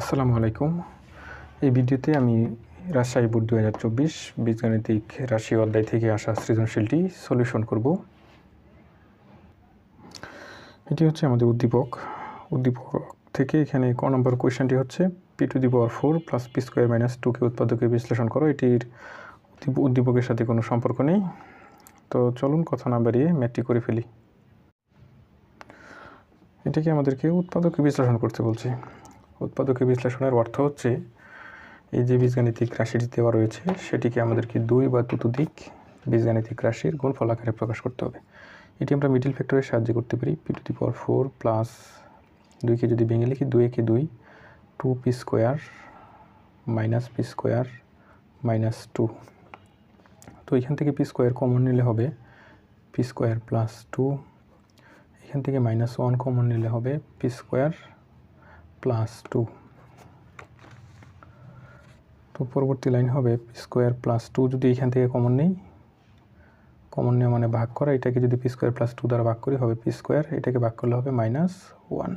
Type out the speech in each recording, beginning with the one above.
আসসালামু আলাইকুম। এই ভিডিওতে আমি রাজশাহী বোর্ড দু হাজার চব্বিশ বীজগাণিতিক রাশি অধ্যায় থেকে আসা সৃজনশীলটি সলিউশন করব। এটি হচ্ছে আমাদের উদ্দীপক। উদ্দীপক থেকে এখানে ক নম্বর কোয়েশ্চেনটি হচ্ছে P to the power four plus P square minus টুকে উৎপাদকে বিশ্লেষণ করো। এটির উদ্দীপকের সাথে কোনো সম্পর্ক নেই। তো চলুন কথা না বাড়িয়ে ম্যাটটি করে ফেলি। এটাকে আমাদেরকে উৎপাদকে বিশ্লেষণ করতে বলছে। উৎপাদকে বিশ্লেষণের অর্থ হচ্ছে, এই যে বীজগাণিতিক রাশিটি দেওয়া রয়েছে, সেটিকে আমাদেরকে দুই বা ততোধিক বীজগাণিতিক রাশির গুণফল আকারে প্রকাশ করতে হবে। এটি আমরা মিডিল ফ্যাক্টরের সাহায্যে করতে পারি P to the power four plus দুইকে যদি ভেঙে লিখি, দুই একে দুই two P square minus P square minus two তো এখান থেকে পি স্কোয়ার কমন নিলে হবে পি স্কোয়ার প্লাস টু এখান থেকে মাইনাস ওয়ান কমন নিলে হবে পি স্কোয়ার প্লাস টু তো পরবর্তী লাইন হবে পি স্কোয়ার প্লাস টু যদি এখান থেকে কমন নেই কমন নেওয়া মানে ভাগ করা, এটাকে যদি পি স্কোয়ার প্লাস টু দ্বারা ভাগ করি, হবে পি স্কোয়ার এটাকে ভাগ করলে হবে মাইনাস ওয়ান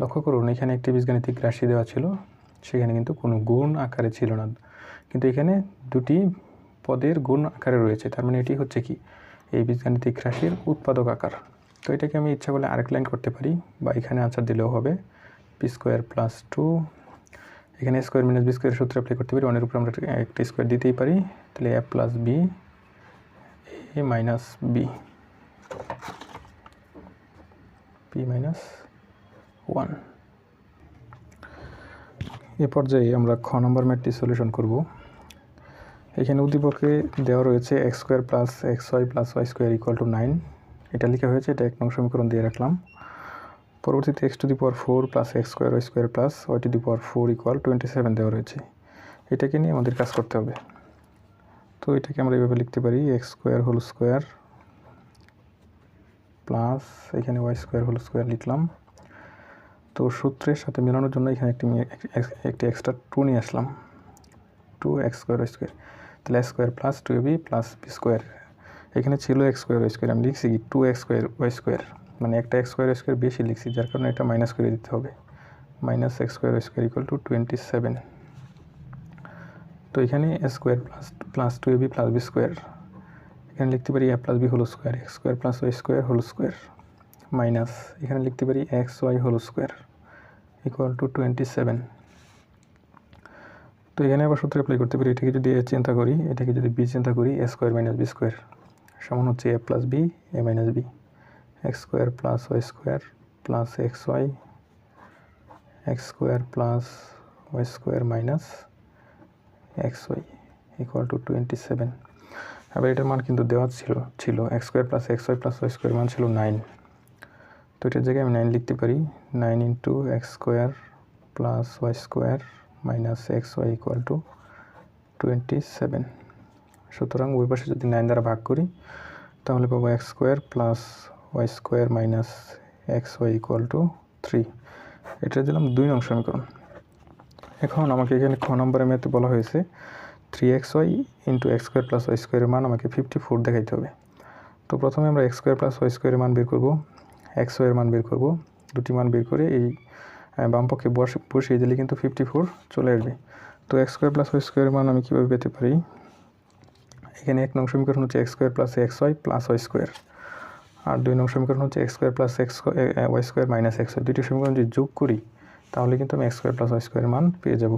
লক্ষ্য করুন, এখানে একটি বীজগাণিতিক রাশি দেওয়া ছিল, সেখানে কিন্তু কোনো গুণ আকারে ছিল না। কিন্তু এখানে দুটি পদের গুণ আকারে রয়েছে, তার মানে এটি হচ্ছে কি? এই বীজগাণিতিক রাশির উৎপাদক আকার। তো এটাকে আমি ইচ্ছা করলে আরেক লাইন করতে পারি, বা এখানে আনসার দিলেও হবে। পি স্কোয়ার প্লাস টু এখানে স্কোয়ার মাইনাস বি স্কোয়ার সূত্র অ্যাপ্লাই করতে পারি ওয়ানের উপর আমরা একটা স্কোয়ার দিতেই পারি। তাহলে A plus B A minus B P minus one এ পর্যায়ে আমরা খ নম্বর ম্যাটটি সলিউশন করব। এখানে উদ্দীপকে দেওয়া রয়েছে X square plus X Y plus Y square equal to nine এটা লেখা হয়েছে, এটা এক নং সমীকরণ দিয়ে রাখলাম। পরবর্তীতে x to the power four plus x square y square plus y to the power four equal twenty seven দেওয়া রয়েছে। এটাকে নিয়ে আমাদের কাজ করতে হবে। তো এটাকে আমরা এইভাবে লিখতে পারি X square whole square plus এখানে ওয়াই স্কোয়ার হোল স্কোয়ার লিখলাম। তো সূত্রের সাথে মেলানোর জন্য এখানে একটি একটি এক্সট্রা টু নিয়ে আসলাম। Two X square Y square তাহলে X square plus two B plus B square এখানে ছিল এক্স স্কোয়ার ওয়াই স্কোয়ার আমি লিখছি কি two X square Y square মানে একটা এক্স স্কোয়ার স্কোয়ার বেশি লিখছি, যার কারণে এটা মাইনাস করে দিতে হবে। Minus X square square equal to twenty seven তো এখানে square plus plus two A B plus B square এখানে লিখতে পারি A plus B whole square X square plus Y square whole square minus এখানে লিখতে পারি X Y whole square equal to twenty seven তো এখানে আবার সূত্র অ্যাপ্লাই করতে পারি, এটাকে যদি এ চিন্তা করি, এটাকে যদি বি চিন্তা করি A square minus B square সমান হচ্ছে A plus B A minus B X square plus Y square plus X Y X square plus Y square minus X Y equal to twenty seven এবার এটার মান কিন্তু দেওয়া ছিল ছিল X square plus X Y plus Y square মান ছিল nine তো এটার জায়গায় আমি নাইন লিখতে পারি nine into X square plus Y square minus X Y equal to twenty seven সুতরাং ওই পাশে যদি নাইন দ্বারা ভাগ করি তাহলে পাবো X square plus Y square minus X Y equal to three এটা দিলাম দুই নং সমীকরণ। এখন আমাকে এখানে খ নম্বরের ম্যাথে বলা হয়েছে three X Y into X square plus Y স্কোয়ারের মান আমাকে ফিফটি ফোর দেখাইতে হবে। তো প্রথমে আমরা এক্স স্কোয়ার প্লাস ওয়াই স্কোয়ারের মান বের করব এক্স ওয়ের মান বের করব দুটি মান বের করে এই আহ, বাম পক্ষে বসে বসিয়ে দিলে কিন্তু ফিফটি ফোর চলে আসবে। তো এক্স স্কোয়ার প্লাস ওয়াই স্কোয়ারের মান আমি কীভাবে পেতে পারি? এখানে এক নং সমীকরণ হচ্ছে X square plus X Y plus Y square. আর দুই নং সমীকরণ হচ্ছে X square plus X Y square minus X Y. দুটি সমীকরণ যদি যোগ করি, তাহলে কিন্তু আমি X square plus Y square মান পেয়ে যাব।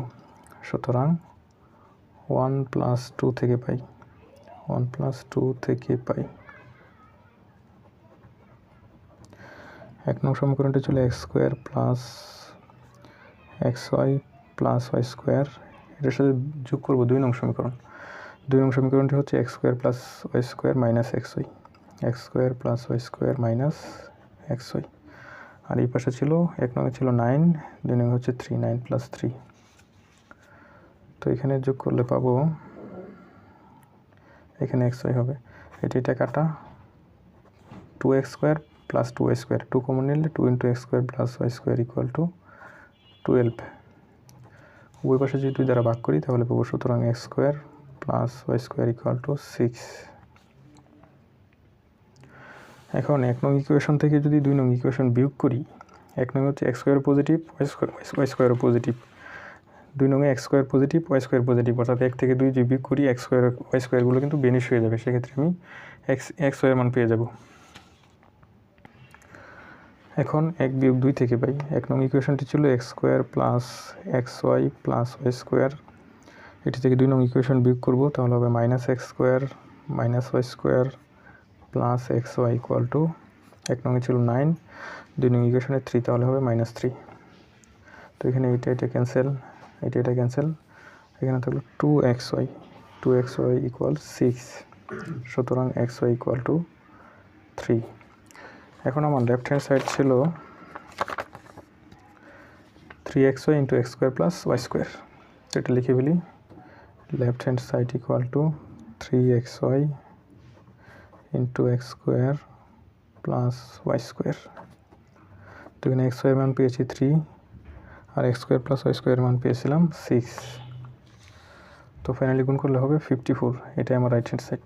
সুতরাং ওয়ান প্লাস টু থেকে পাই, ওয়ান প্লাস টু থেকে পাই। এক নং সমীকরণটি ছিল X square plus X Y plus Y square. এটার সাথে যোগ করব দুই নং সমীকরণ। দুই নং সমীকরণটি হচ্ছে X square plus Y square minus X Y. X square plus Y square minus X Y. আর এই পাশে ছিল, এক নং ছিল নাইন, দুই নং হচ্ছে থ্রি, নাইন প্লাস থ্রি। তো এখানে যোগ করলে পাবো, এখানে এক্স ওয়াই হবে। এটা এটা কাটা, two X square plus two Y square. Two common নিলে two into X square plus Y square equal to twelve. ওই পাশে যদি দুই দ্বারা ভাগ করি, তাহলে পাবো সুতরাং X square plus Y square equal to six এখন এক নং ইকুয়েশন থেকে যদি দুই নং ইকুয়েশন বিয়োগ করি, এক নং হচ্ছে X square positive Y square Y square positive দুই নঙে X square positive Y square positive অর্থাৎ এক থেকে দুই যদি বিয়োগ করি এক্স স্কোয়ার ওয়াই স্কোয়ারগুলো কিন্তু বেনিশ হয়ে যাবে। সেক্ষেত্রে আমি এক্স এক্স ওয়াই মান পেয়ে যাব। এখন এক বিয়োগ দুই থেকে পাই। এক নং ইকুয়েশনটি ছিল X square plus X Y plus Y square এটি থেকে দুই নং ইকুয়েশন বিয়োগ করব, তাহলে হবে minus X square minus Y square plus X Y equal to এক নং ছিল নাইন দুই নং ইকুয়েশনে থ্রি তাহলে হবে মাইনাস থ্রি তো এখানে এটা এটা ক্যান্সেল এটা এটা ক্যান্সেল এখানে থাকল two X Y two X Y equal six সুতরাং X Y equal to three এখন আমার লেফট হ্যান্ড সাইড ছিল three X Y into X square plus Y square এটা লিখে ফেলি। Side equal to three X Y into X square plus Y square তো এখানে X Y মান পেয়েছি থ্রি আর X square plus Y square মান পেয়েছিলাম সিক্স তো ফাইনালি গুণ করলে হবে ফিফটি ফোর এটাই আমার রাইট হ্যান্ড সাইড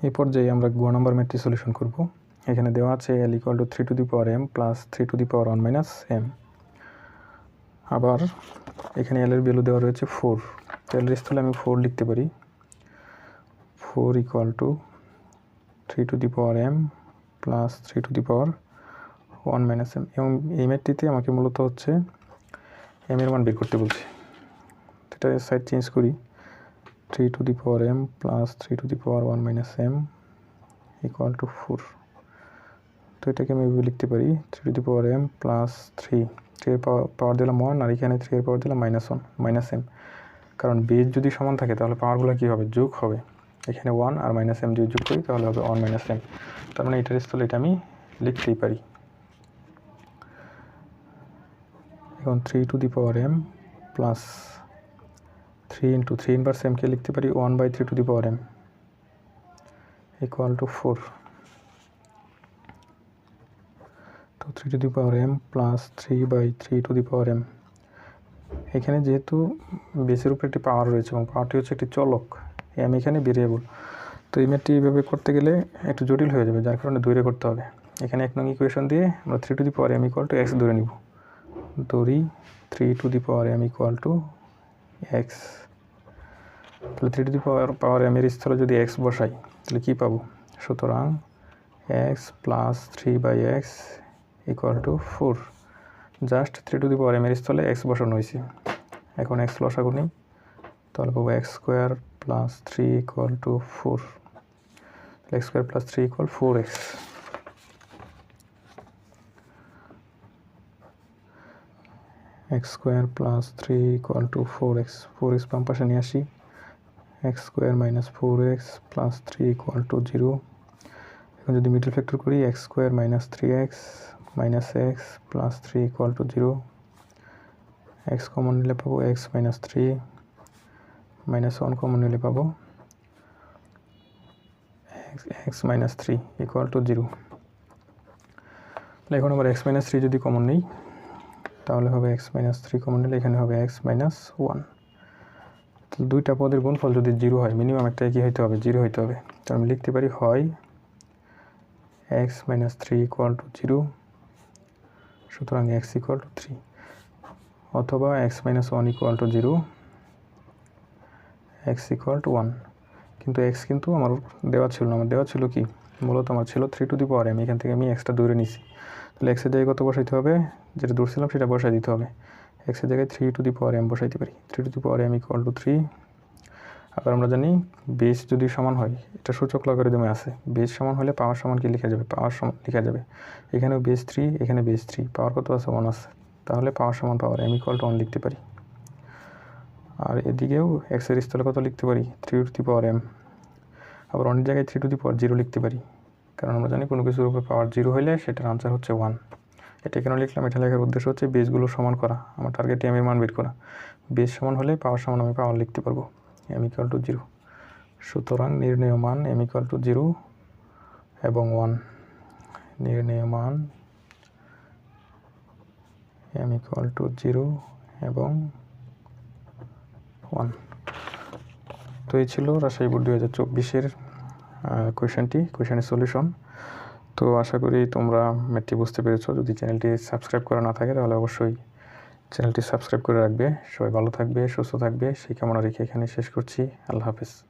এই পর্যায়ে আমরা গ নাম্বার ম্যাটটি সলিউশন করব। এখানে দেওয়া আছে L equal to three to the power M plus three to the power one minus M আবার এখানে এলের ভ্যালু দেওয়া রয়েছে ফোর এল এর স্থলে আমি ফোর লিখতে পারি। Four equal to three to the power M plus three to the power one minus M এবং এই ম্যাটটিতে আমাকে মূলত হচ্ছে এম এর মান বের করতে বলছে। এটা সাইড চেঞ্জ করি। Three to the power M plus three to the power one minus M equal to four তো এটাকে আমি এভাবে লিখতে পারি three to the power M plus three three এর পাওয়ার পাওয়ার দিলাম ওয়ান আর এখানে থ্রি এর পাওয়ার দিলাম মাইনাস ওয়ান মাইনাস এম কারণ বেজ যদি সমান থাকে, তাহলে পাওয়ারগুলো কী হবে? যোগ হবে। এখানে ওয়ান আর মাইনাস এম যদি যোগ করি, তাহলে হবে ওয়ান মাইনাস এম তার মানে এটার স্থলে এটা আমি লিখতেই পারি। এখন three to the power m plus three into three inverse এমকে লিখতে পারি one by three to the power m equal to four তো three to the power m plus three by three to the power m এখানে যেহেতু বেসের উপরে একটি পাওয়ার রয়েছে এবং পাওয়ারটি হচ্ছে একটি চলক এম এখানে ভেরিয়েবল তো এই ম্যাটটি এইভাবে করতে গেলে একটু জটিল হয়ে যাবে, যার কারণে দূরে করতে হবে। এখানে এক নং ইকুয়েশন দিয়ে আমরা three to the power m equal to x ধরে নিব। ধরি three to the power m equal to x তাহলে three to the power power m এর স্থলে যদি এক্স বসাই, তাহলে কী পাবো? সুতরাং x plus three by x equal to four just three to the power m এর স্থলে এক্স বসানো হয়েছে। এখন এক্স লসাগু নেই। তাহলে পাবো x square plus three equal to four x square plus three equal four x x square plus three equal to four x four x বাম পাশে নিয়ে আসি। X square minus four x plus three equal to zero এখন যদি middle factor করি x square minus three x minus x plus three equal to zero x common নিলে পাবো x minus three minus one common নিলে পাবো x minus three equal to zero তাহলে এখন আবার এক্স মাইনাস থ্রি যদি common নেই, তাহলে হবে এক্স মাইনাস থ্রি কমন নিলে এখানে হবে এক্স মাইনাস ওয়ান তো দুইটা পদের গুণফল যদি জিরো হয় মিনিমাম একটা কি হইতে হবে জিরো হইতে হবে। তো আমি লিখতে পারি হয় x minus three equal to zero সুতরাং এক্স ইকুয়াল টু থ্রি অথবা x minus one equal to zero x equal to one কিন্তু এক্স কিন্তু আমার দেওয়া ছিল না। আমার দেওয়া ছিল কি? মূলত আমার ছিল three to the power m এখান থেকে আমি এক্সটা দূরে নিছি। তাহলে এক্সের জায়গায় কত বসাইতে হবে? যেটা দূর ছিলাম সেটা বসাই দিতে হবে। এক্সের জায়গায় three to the power m বসাইতে পারি। Three to the power m equal to three আবার আমরা জানি বেস যদি সমান হয়, এটা সূচক লগারিদমে আছে। বেস সমান হলে পাওয়ার সমান কি লেখা যাবে? পাওয়ার সমান লেখা যাবে। এখানেও বেস থ্রি এখানে বেস থ্রি পাওয়ার কত আছে? ওয়ান আছে। তাহলে পাওয়ার সমান পাওয়ার ইকুয়াল টু ওয়ান লিখতে পারি। আর এদিকেও এক্সের স্থলে কত লিখতে পারি? Three to the power m আবার অনেক জায়গায় three to the power zero লিখতে পারি। কারণ আমরা জানি কোনো কিছুর উপর পাওয়ার জিরো হলে সেটার আনসার হচ্ছে ওয়ান এটা কেন লিখলাম? এটা লেখার উদ্দেশ্য হচ্ছে বেসগুলো সমান করা। আমার টার্গেট এম এর মান বের করা। বেস সমান হলে পাওয়ার সমান আমি পাওয়ার লিখতে পারব। এম ইকুয়াল টু জিরো সুতরাং নির্ণয় মান এম ইকুয়াল টু জিরো এবং ওয়ান নির্ণয় মান এম ইকুয়াল টু জিরো এবং ওয়ান তো এই ছিল রাজশাহী বোর্ড দু হাজার চব্বিশের কোয়েশনটি, কোয়েশনের সলিউশন। তো আশা করি তোমরা ম্যাথটি বুঝতে পেরেছ। যদি চ্যানেলটি সাবস্ক্রাইব করা না থাকে তাহলে অবশ্যই চ্যানেলটি সাবস্ক্রাইব করে রাখবে। সবাই ভালো থাকবে, সুস্থ থাকবে। সেই কামনা রেখে এখানে শেষ করছি। আল্লাহ হাফেজ।